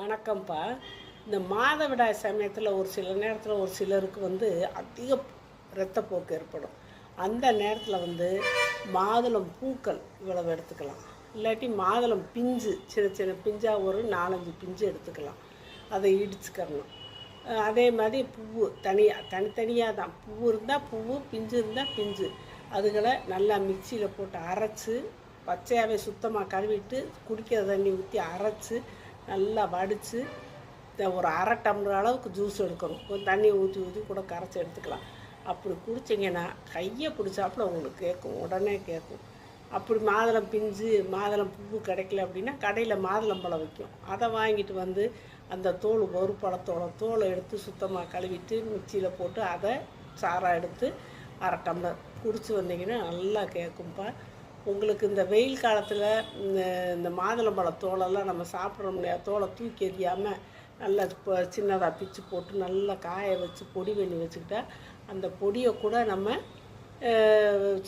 வணக்கம்ப்பா. இந்த மாதவிடாய் சமயத்தில் ஒரு சில நேரத்தில் ஒரு சிலருக்கு வந்து அதிக இரத்தப்போக்கு ஏற்படும். அந்த நேரத்தில் வந்து மாதுளம் பூக்கள் இவ்வளவு எடுத்துக்கலாம். இல்லாட்டி மாதுளம் பிஞ்சு சின்ன சின்ன பிஞ்சாக ஒரு நாலஞ்சு பிஞ்சு எடுத்துக்கலாம். அதை இடிச்சுக்கறணும். அதே மாதிரி பூவு தனியாக தனித்தனியாக தான். பூ இருந்தால் பூவு பிஞ்சு இருந்தால் பிஞ்சு. அதுகளை நல்லா மிக்சியில் போட்டு அரைச்சி பச்சையாகவே சுத்தமாக கழுவிட்டு குடிக்கிற தண்ணி ஊற்றி அரைச்சி நல்லா வடித்து ஒரு அரை டம்ளர் அளவுக்கு ஜூஸ் எடுக்கணும். கொஞ்சம் தண்ணி ஊற்றி ஊற்றி கூட கரைச்சி எடுத்துக்கலாம். அப்படி குடிச்சிங்கன்னா கையை பிடிச்சாப்புல உங்களுக்கு கேட்கும் உடனே கேட்கும். அப்படி மாதுளம் பிஞ்சு மாதுளம் பூ கிடைக்கல அப்படின்னா கடையில் மாதுளம் பழம் விற்கும். அதை வாங்கிட்டு வந்து அந்த தோல் ஒரு பழத்தோட தோலை எடுத்து சுத்தமாக கழுவிட்டு மிக்சியில் போட்டு அதை சாரா எடுத்து அரை டம்ளர் குடிச்சு வந்தீங்கன்னா நல்லா கேட்கும்ப்பா. உங்களுக்கு இந்த வெயில் காலத்தில் இந்த இந்த மாதுளம்பழம் தோலெல்லாம் நம்ம சாப்பிட்றோம் இல்லையா? தோலை தூக்கி எறியாமல் நல்லா இப்போ சின்னதாக பிச்சு போட்டு நல்லா காய வச்சு பொடி பண்ணி வச்சுக்கிட்டா அந்த பொடியை கூட நம்ம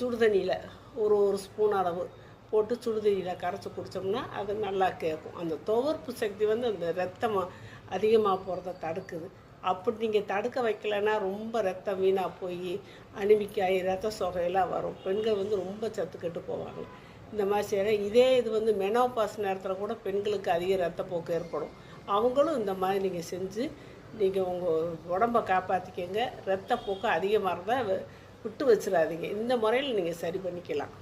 சுடுதண்ணியில் ஒரு ஒரு ஸ்பூன் அளவு போட்டு சுடுதண்ணியில் கரைச்சி குடித்தோம்னா அது நல்லா கேட்கும். அந்த துவர்ப்பு சக்தி வந்து அந்த ரத்தம் அதிகமாக போகிறத தடுக்குது. அப்படி நீங்கள் தடுக்க வைக்கலைன்னா ரொம்ப ரத்தம் வீணாக போய் அனிமிக்காயி ரத்த சொகையெல்லாம் வரும். பெண்கள் வந்து ரொம்ப சத்துக்கெட்டு போவாங்க. இந்த மாதிரி செய்கிற இதே இது வந்து மெனோபாஸ் நேரத்தில் கூட பெண்களுக்கு அதிக ரத்தப்போக்கு ஏற்படும். அவங்களும் இந்த மாதிரி நீங்கள் செஞ்சு நீங்கள் உங்கள் உடம்பை காப்பாற்றிக்கங்க ரத்தப்போக்கு அதிகமாக இருந்தால் விட்டு வச்சிடாதீங்க. இந்த முறையில் நீங்கள் சரி பண்ணிக்கலாம்.